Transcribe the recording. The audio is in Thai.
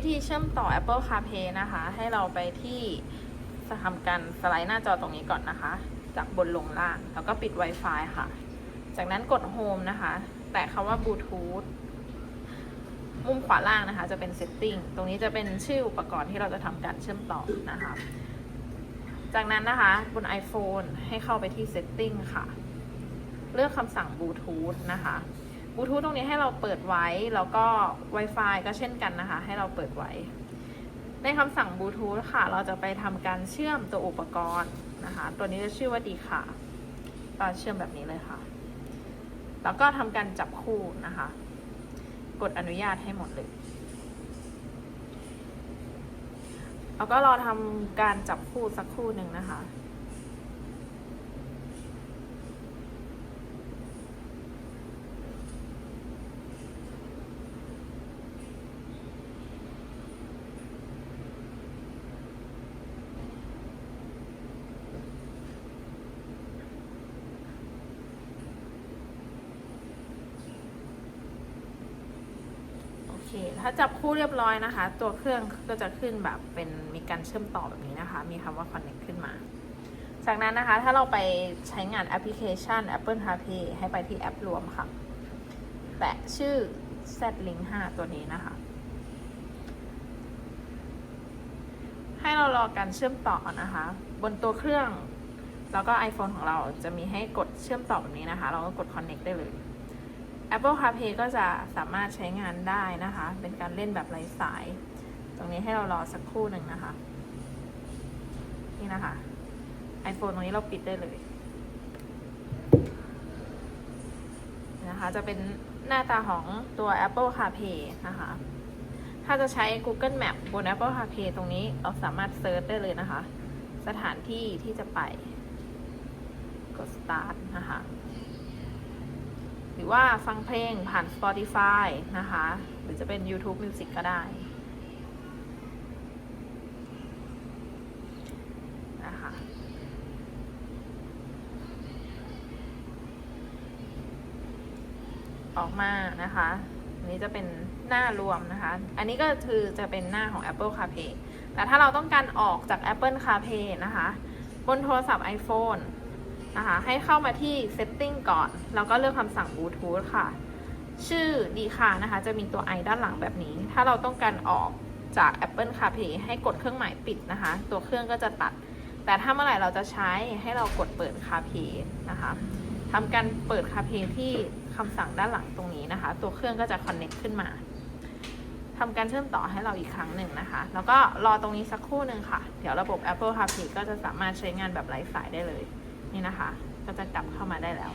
วิธีเชื่อมต่อ Apple CarPlay นะคะ ให้เราไปที่ทำการสไลด์หน้าจอตรงนี้ก่อนนะคะ จากบนลงล่าง แล้วก็ปิด Wi-Fi ค่ะ จากนั้นกด Home นะคะ แตะคำว่า Bluetooth มุมขวาล่างนะคะ จะเป็น Setting ตรงนี้จะเป็นชื่ออุปกรณ์ที่เราจะทำการเชื่อมต่อนะคะ จากนั้นนะคะบน iPhone ให้เข้าไปที่ Setting ค่ะ เลือกคำสั่ง Bluetooth นะคะ บลูทูธตรงนี้ให้เราเปิดไว้แล้วก็ Wi-Fi ก็เช่นกันนะคะ ให้เราเปิดไว้ ในคำสั่งบลูทูธค่ะ เราจะไปทำการเชื่อมตัวอุปกรณ์นะคะ ตัวนี้จะชื่อว่าดีค่ะก็เชื่อมแบบนี้เลยค่ะ แล้วก็ทำการจับคู่นะคะ กดอนุญาตให้หมดเลยแล้วก็รอทำการจับคู่สักคู่หนึ่งนะคะ โอ เค ถ้าจับคู่เรียบร้อยนะคะ ตัวเครื่องก็จะขึ้นแบบเป็นมีการเชื่อมต่อแบบนี้นะคะ มีคำว่า connect ขึ้นมา จากนั้นนะคะ ถ้าเราไปใช้งานแอปพลิเคชัน Apple CarPlay ให้ไปที่แอปรวมค่ะ แปะชื่อ Z-Link 5 ตัวนี้นะคะ ให้เรารอการเชื่อมต่อนะคะ บนตัวเครื่อง แล้วก็ iPhone ของเราจะมีให้กดเชื่อมต่อแบบนี้นะคะ เราก็กด connect ได้เลย Apple CarPlay ก็จะสามารถใช้งานได้นะคะ เป็นการเล่นแบบไร้สาย ตรงนี้ให้เรารอสักครู่หนึ่งนะคะ นี่นะคะ iPhone ตรงนี้เราปิดได้เลยนะคะ จะเป็นหน้าตาของตัว Apple CarPlay นะคะ ถ้าจะใช้ Google Map บน Apple CarPlay ตรงนี้เราสามารถเซิร์ชได้เลยนะคะ สถานที่ที่จะไป กด start นะคะ หรือว่าฟังเพลงผ่าน Spotify นะคะ หรือจะเป็น YouTube Music ก็ได้นะคะออกมานะคะอันนี้จะเป็นหน้ารวมนะคะ อันนี้ก็คือจะเป็นหน้าของ Apple CarPlay แต่ถ้าเราต้องการออกจาก Apple CarPlay นะคะ บนโทรศัพท์ iPhone นะคะ ให้เข้ามาที่ Setting ก่อน แล้วก็เลือกคำสั่ง Bluetooth ค่ะ ชื่อดีค่ะนะคะ จะมีตัว i ด้านหลังแบบนี้ ถ้าเราต้องการออกจาก Apple CarPlay ให้กดเครื่องหมายปิดนะคะ ตัวเครื่องก็จะตัด แต่ถ้าเมื่อไหร่เราจะใช้ให้เรากดเปิด CarPlay นะคะทำการเปิด CarPlay ที่คำสั่งด้านหลังตรงนี้นะคะ ตัวเครื่องก็จะ connect ขึ้นมาทำการเชื่อมต่อให้เราอีกครั้งหนึ่งนะคะ แล้วก็รอตรงนี้สักครู่หนึ่งค่ะ เดี๋ยวระบบ Apple CarPlay ก็จะสามารถใช้งานแบบไร้สายได้เลย นี่นะคะ ก็จะกลับเข้ามาได้แล้ว